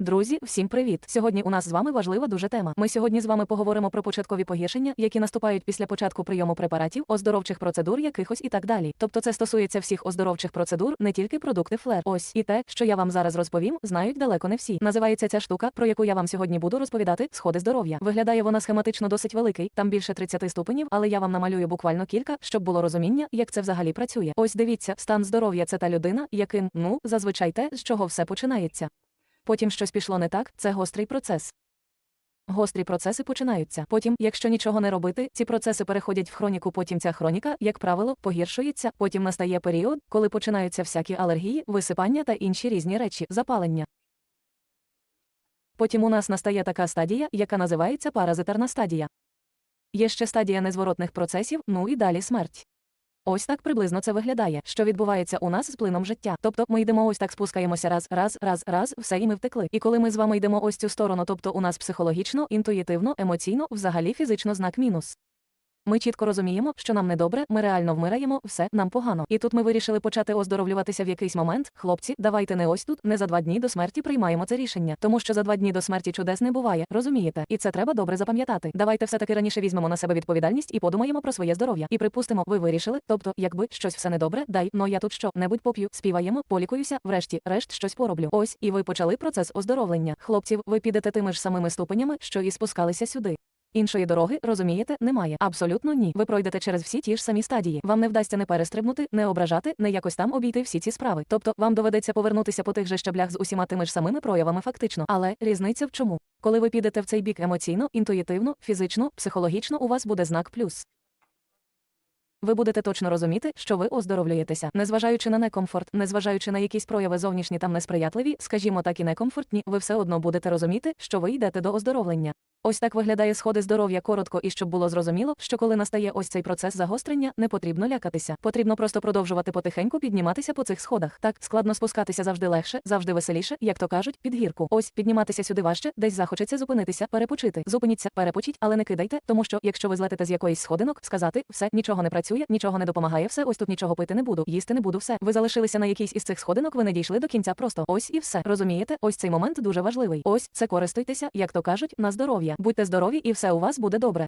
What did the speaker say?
Друзі, всім привіт! Сьогодні у нас з вами важлива дуже тема. Ми сьогодні з вами поговоримо про початкові погіршення, які наступають після початку прийому препаратів, оздоровчих процедур якихось і так далі. Тобто це стосується всіх оздоровчих процедур, не тільки продукти флер. Ось і те, що я вам зараз розповім, знають далеко не всі. Називається ця штука, про яку я вам сьогодні буду розповідати, сходи здоров'я. Виглядає вона схематично досить великий, там більше 30 ступенів, але я вам намалюю буквально кілька, щоб було розуміння, як це взагалі працює. Ось дивіться, стан здоров'я це та людина, яким, ну, зазвичай те, з чого все починається. Потім щось пішло не так, це гострий процес. Гострі процеси починаються. Потім, якщо нічого не робити, ці процеси переходять в хроніку. Потім ця хроніка, як правило, погіршується. Потім настає період, коли починаються всякі алергії, висипання та інші різні речі, запалення. Потім у нас настає така стадія, яка називається паразитерна стадія. Є ще стадія незворотних процесів, ну і далі смерть. Ось так приблизно це виглядає, що відбувається у нас з плином життя. Тобто ми йдемо ось так, спускаємося раз, раз, раз, раз, все і ми втекли. І коли ми з вами йдемо ось цю сторону, тобто у нас психологічно, інтуїтивно, емоційно, взагалі фізично знак мінус. Ми чітко розуміємо, що нам недобре, ми реально вмираємо, все нам погано. І тут ми вирішили почати оздоровлюватися в якийсь момент. Хлопці, давайте не ось тут, не за два дні до смерті приймаємо це рішення, тому що за два дні до смерті чудес не буває, розумієте? І це треба добре запам'ятати. Давайте все таки раніше візьмемо на себе відповідальність і подумаємо про своє здоров'я. І припустимо, ви вирішили, тобто, якби щось все недобре, дай, но я тут що небудь поп'ю, співаємо, полікуюся, врешті, решт щось пороблю. Ось і ви почали процес оздоровлення. Хлопців, ви підете тими ж самими ступенями, що і спускалися сюди. Іншої дороги, розумієте, немає. Абсолютно ні. Ви пройдете через всі ті ж самі стадії. Вам не вдасться не перестрибнути, не ображати, не якось там обійти всі ці справи. Тобто вам доведеться повернутися по тих же щаблях з усіма тими ж самими проявами фактично. Але різниця в чому? Коли ви підете в цей бік емоційно, інтуїтивно, фізично, психологічно, у вас буде знак плюс. Ви будете точно розуміти, що ви оздоровлюєтеся, незважаючи на некомфорт, незважаючи на якісь прояви зовнішні там несприятливі, скажімо так і некомфортні, ви все одно будете розуміти, що ви йдете до оздоровлення. Ось так виглядає сходи здоров'я коротко і щоб було зрозуміло, що коли настає ось цей процес загострення, не потрібно лякатися. Потрібно просто продовжувати потихеньку підніматися по цих сходах. Так, складно спускатися завжди легше, завжди веселіше, як то кажуть, під гірку. Ось підніматися сюди важче, десь захочеться зупинитися, перепочити. Зупиніться, перепочіть, але не кидайте, тому що якщо ви злетите з якоїсь сходинок, сказати все, нічого не працює, нічого не допомагає, все, ось тут нічого пити не буду, їсти не буду, все. Ви залишилися на якійсь із цих сходинок, ви не дійшли до кінця просто. Ось і все. Розумієте? Ось цей момент дуже важливий. Ось це користуйтеся, як то кажуть, на здоров'я. Будьте здорові, і все у вас буде добре.